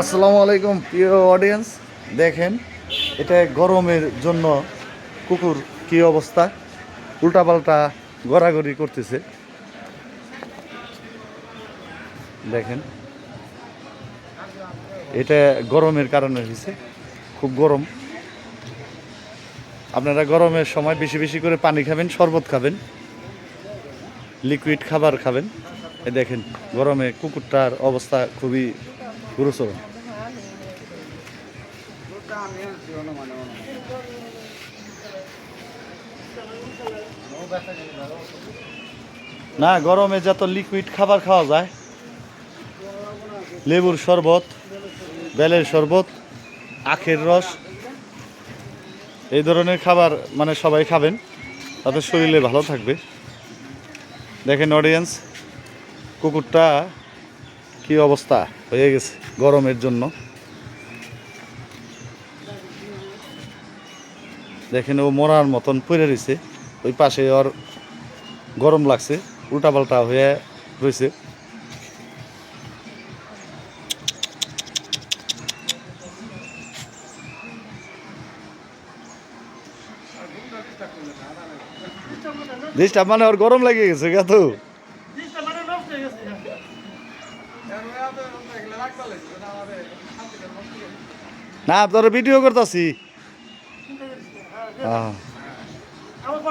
আসসালামু আলাইকুম, প্রিয় অডিয়েন্স দেখেন, এটা গরমের জন্য কুকুর কি অবস্থা? উল্টাপাল্টা গড়াগড়ি করতেছে। দেখেন, এটা গরমের কারণে হয়েছে, খুব গরম। আপনারা গরমের সময় বেশি বেশি করে পানি খাবেন, শরবত খাবেন লিকুইড খাবার খাবেন। এই দেখেন, গরমে কুকুরটার অবস্থা খুবই গুরুতর। না, গরমে যত লিকুইড খাবার খাওয়া যায়, লেবুর শরবত, বেলের শরবত, আখের রস, এই ধরনের খাবার মানে সবাই খাবেন তাতে শরীরে ভালো থাকবে। দেখেন অডিয়েন্স কুকুরটা কি অবস্থা? হয়ে গেছে গরমের জন্য। দেখেন, ও মরার মতন পড়ে রয়েছে ওই পাশে ওর গরম লাগছে, উল্টাপাল্টা হয়ে রয়েছে ডিস্টার্ব মানে ওর গরম লেগে গেছে গা তো। না তোর ভিডিও করতেছি। আমার